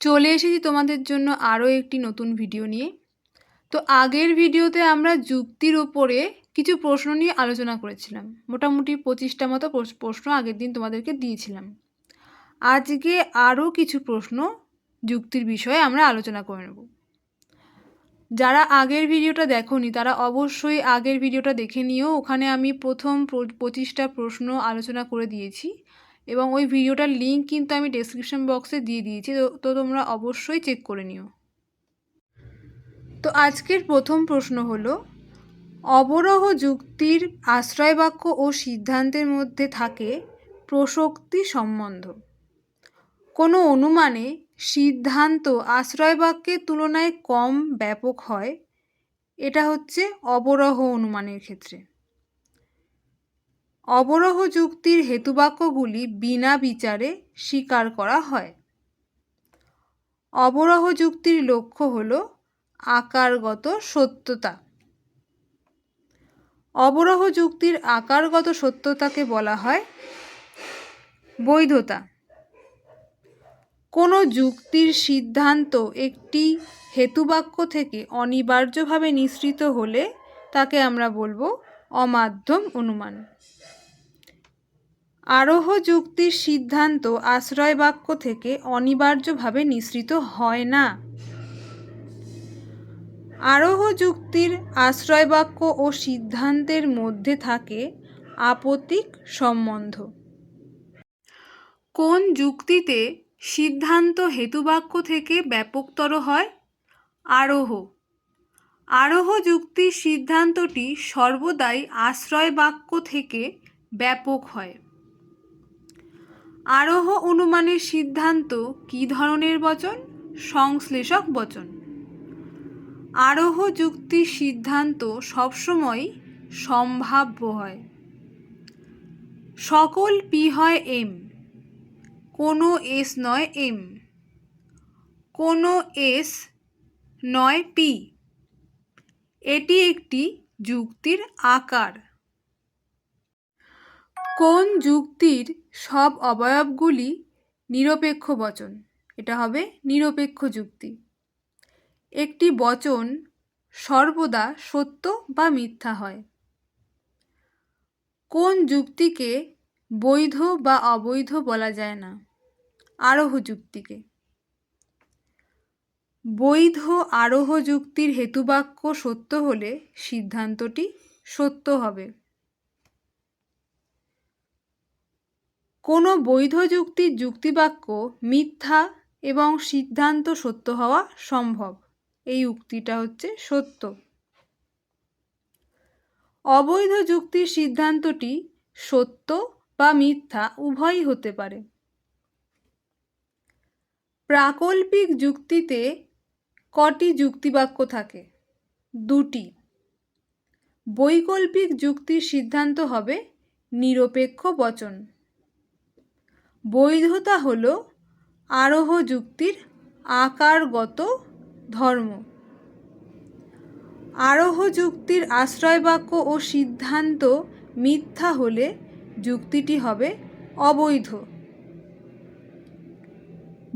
চলে এসেছি তোমাদের জন্য আরও একটি নতুন ভিডিও নিয়ে। তো আগের ভিডিওতে আমরা যুক্তির ওপরে কিছু প্রশ্ন নিয়ে আলোচনা করেছিলাম। মোটামুটি পঁচিশটা মতো প্রশ- প্রশ্ন আগের দিন তোমাদেরকে দিয়েছিলাম। আজকে আরও কিছু প্রশ্ন যুক্তির বিষয়ে আমরা আলোচনা করে নেব। যারা আগের ভিডিওটা দেখোনি, তারা অবশ্যই আগের ভিডিওটা দেখে নিও। ওখানে আমি প্রথম পঁচিশটা প্রশ্ন আলোচনা করে দিয়েছি। এবং ওই ভিডিওটার লিঙ্ক কিন্তু আমি ডেসক্রিপশন বক্সে দিয়ে দিয়েছি, তো তোমরা অবশ্যই চেক করে নিও। তো আজকের প্রথম প্রশ্ন হলো, অবরহ যুক্তির আশ্রয়বাক্য ও সিদ্ধান্তের মধ্যে থাকে প্রসক্তি সম্বন্ধ। কোনো অনুমানে সিদ্ধান্ত আশ্রয়বাক্যের তুলনায় কম ব্যাপক হয়, এটা হচ্ছে অবরহ অনুমানের ক্ষেত্রে। অবরোহ যুক্তির হেতুবাক্যগুলি বিনা বিচারে স্বীকার করা হয়। অবরোহ যুক্তির লক্ষ্য হল আকারগত সত্যতা। অবরোহ যুক্তির আকারগত সত্যতাকে বলা হয় বৈধতা। কোনো যুক্তির সিদ্ধান্ত একটি হেতুবাক্য থেকে অনিবার্যভাবে নিঃসৃত হলে তাকে আমরা বলব অমাধ্যম অনুমান। আরোহ যুক্তির সিদ্ধান্ত আশ্রয় বাক্য থেকে অনিবার্যভাবে নিঃসৃত হয় না। আরোহ যুক্তির আশ্রয় বাক্য ও সিদ্ধান্তের মধ্যে থাকে আপতিক সম্বন্ধ। কোন যুক্তিতে সিদ্ধান্ত হেতুবাক্য থেকে ব্যাপকতর হয়? আরোহ। আরোহ যুক্তির সিদ্ধান্তটি সর্বদাই আশ্রয় বাক্য থেকে ব্যাপক হয়। আরোহ অনুমানের সিদ্ধান্ত কী ধরনের বচন? সংশ্লেষক বচন। আরোহ যুক্তির সিদ্ধান্ত সবসময় সম্ভাব্য হয়। সকল পি হয় এম। কোনো এস নয় এম। কোনো এস নয় পি। এটি একটি যুক্তির আকার। কোন যুক্তির সব অবয়বগুলি নিরপেক্ষ বচন? এটা হবে নিরপেক্ষ যুক্তি। একটি বচন সর্বদা সত্য বা মিথ্যা হয়। কোন যুক্তিকে বৈধ বা অবৈধ বলা যায় না? আরোহ যুক্তিকে। বৈধ আরোহ যুক্তির হেতুবাক্য সত্য হলে সিদ্ধান্তটি সত্য হবে। কোনো বৈধ যুক্তির যুক্তিবাক্য, মিথ্যা এবং সিদ্ধান্ত সত্য হওয়া সম্ভব। এই উক্তিটা হচ্ছে সত্য। অবৈধ যুক্তির সিদ্ধান্তটি সত্য বা মিথ্যা উভয়ই হতে পারে। প্রাকল্পিক যুক্তিতে কটি যুক্তিবাক্য থাকে? দুটি। বৈকল্পিক যুক্তির সিদ্ধান্ত হবে নিরপেক্ষ বচন। বৈধতা হল আরোহ যুক্তির আকারগত ধর্ম। আরোহ যুক্তির আশ্রয়বাক্য ও সিদ্ধান্ত মিথ্যা হলে যুক্তিটি হবে অবৈধ।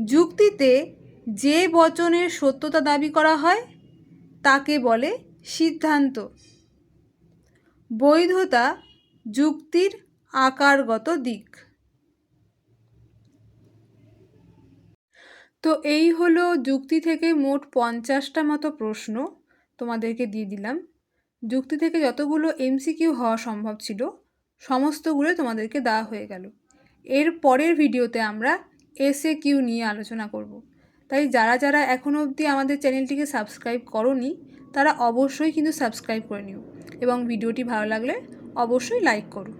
যুক্তিতে যে বচনের সত্যতা দাবি করা হয়, তাকে বলে সিদ্ধান্ত। বৈধতা যুক্তির আকারগত দিক। তো এই হলো যুক্তি থেকে মোট পঞ্চাশটা মতো প্রশ্ন তোমাদেরকে দিয়ে দিলাম। যুক্তি থেকে যতগুলো এমসিকিউ হওয়া সম্ভব ছিল, সমস্তগুলো তোমাদেরকে দেওয়া হয়ে গেল। এর পরের ভিডিওতে আমরা এসএ কিউ নিয়ে আলোচনা করব। তাই যারা যারা এখনও অবধি আমাদের চ্যানেলটিকে সাবস্ক্রাইব করনি, তারা অবশ্যই কিন্তু সাবস্ক্রাইব করে নিও এবং ভিডিওটি ভালো লাগলে অবশ্যই লাইক করো।